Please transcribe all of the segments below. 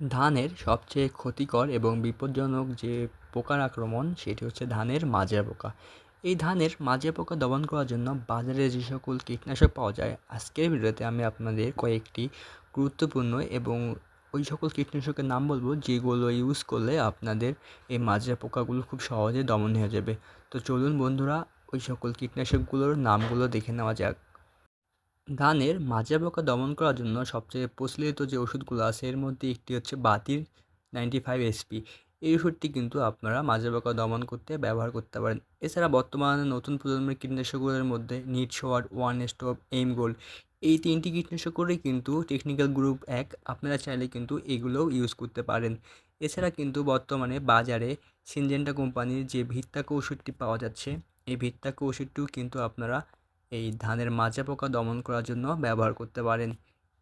ধানের সবচেয়ে ক্ষতিকর এবং বিপজ্জনক যে পোকার আক্রমণ, সেটি হচ্ছে ধানের মাজরা পোকা। এই ধানের মাজরা পোকা দমন করার জন্য বাজারে যে সকল কীটনাশক পাওয়া যায়, আজকের ভিডিওতে আমি আপনাদের কয়েকটি গুরুত্বপূর্ণ এবং ওই সকল কীটনাশকের নাম বলব, যেগুলো ইউজ করলে আপনাদের এই মাজরা পোকাগুলো খুব সহজে দমন হয়ে যাবে। তো চলুন বন্ধুরা, ওই সকল কীটনাশকগুলোর নামগুলো দেখে নেওয়া যাক। ধানের মাজরা পোকা দমন করার জন্য সবচেয়ে প্রচলিত যে ওষুধগুলো আছে, এর মধ্যে একটি হচ্ছে বাতির নাইনটি ফাইভ এসপি এই ওষুধটি কিন্তু আপনারা মাজরা পোকা দমন করতে ব্যবহার করতে পারেন। এছাড়া বর্তমানে নতুন প্রজন্মের কীটনাশকগুলোর মধ্যে নিট শোয়ার ওয়ান স্টপ এইম গোল্ড এই তিনটি কীটনাশক করেই কিন্তু টেকনিক্যাল গ্রুপ এক। আপনারা চাইলে কিন্তু এগুলোও ইউজ করতে পারেন। এছাড়া কিন্তু বর্তমানে বাজারে সিনজেন্টা কোম্পানির যে ভিত্তাকা ওষুধটি পাওয়া যাচ্ছে, এই ভিত্তাকা ওষুধটিও কিন্তু আপনারা এই ধানের মাজরা পোকা দমন করার জন্য ব্যবহার করতে পারেন।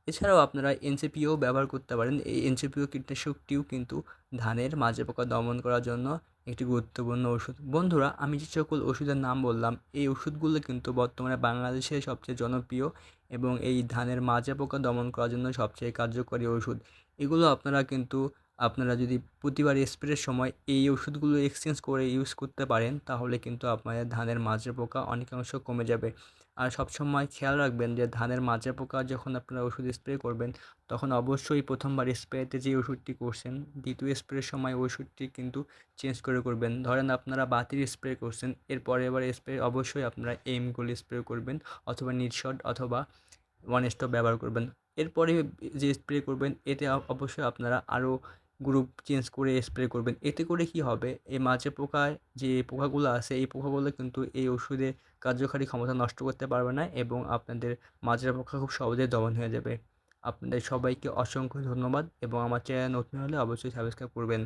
এছাড়াও আপনারা এনসিপিও ব্যবহার করতে পারেন। এই এনসিপিও কীটনাশকটিও কিন্তু ধানের মাজরা পোকা দমন করার জন্য একটি গুরুত্বপূর্ণ ওষুধ। বন্ধুরা, আমি যে সকল ওষুধের নাম বললাম, এই ওষুধগুলো কিন্তু বর্তমানে বাংলাদেশে সবচেয়ে জনপ্রিয় এবং এই ধানের মাজরা পোকা দমন করার জন্য সবচেয়ে কার্যকরী ওষুধ। এগুলো আপনারা কিন্তু আপনারা যদি প্রতিবার স্প্রের সময় এই ওষুধগুলো এক্সচেঞ্জ করে ইউজ করতে পারেন, তাহলে কিন্তু আপনাদের ধানের মাজরা পোকা অনেকাংশ কমে যাবে। আর সবসময় খেয়াল রাখবেন যে ধানের মাজরা পোকা যখন আপনারা ওষুধ স্প্রে করবেন, তখন অবশ্যই প্রথমবার স্প্রেতে যে ওষুধটি করছেন, দ্বিতীয় স্প্রের সময় ওষুধটি কিন্তু চেঞ্জ করে করবেন। ধরেন আপনারা বাতির স্প্রে করছেন, এরপরে এবার স্প্রে অবশ্যই আপনারা এমগুলি স্প্রে করবেন অথবা নিটশট অথবা ওয়ান স্টপ ব্যবহার করবেন। এরপরে যে স্প্রে করবেন, এতে অবশ্যই আপনারা আরও গ্রুপ চেঞ্জ করে স্প্রে করবেন। এতে করে কি হবে? এই মাঝে পোকায় যে পোকাগুলো আছে, এই পোকাগুলো কিন্তু এই ওষুধে কার্যকারী ক্ষমতা নষ্ট করতে পারবে না এবং আপনাদের মাছের পোকা খুব সহজেই দমন হয়ে যাবে। আপনাদের সবাইকে অসংখ্য ধন্যবাদ এবং আমার চ্যানেল নতুন হলে অবশ্যই সাবস্ক্রাইব করবেন।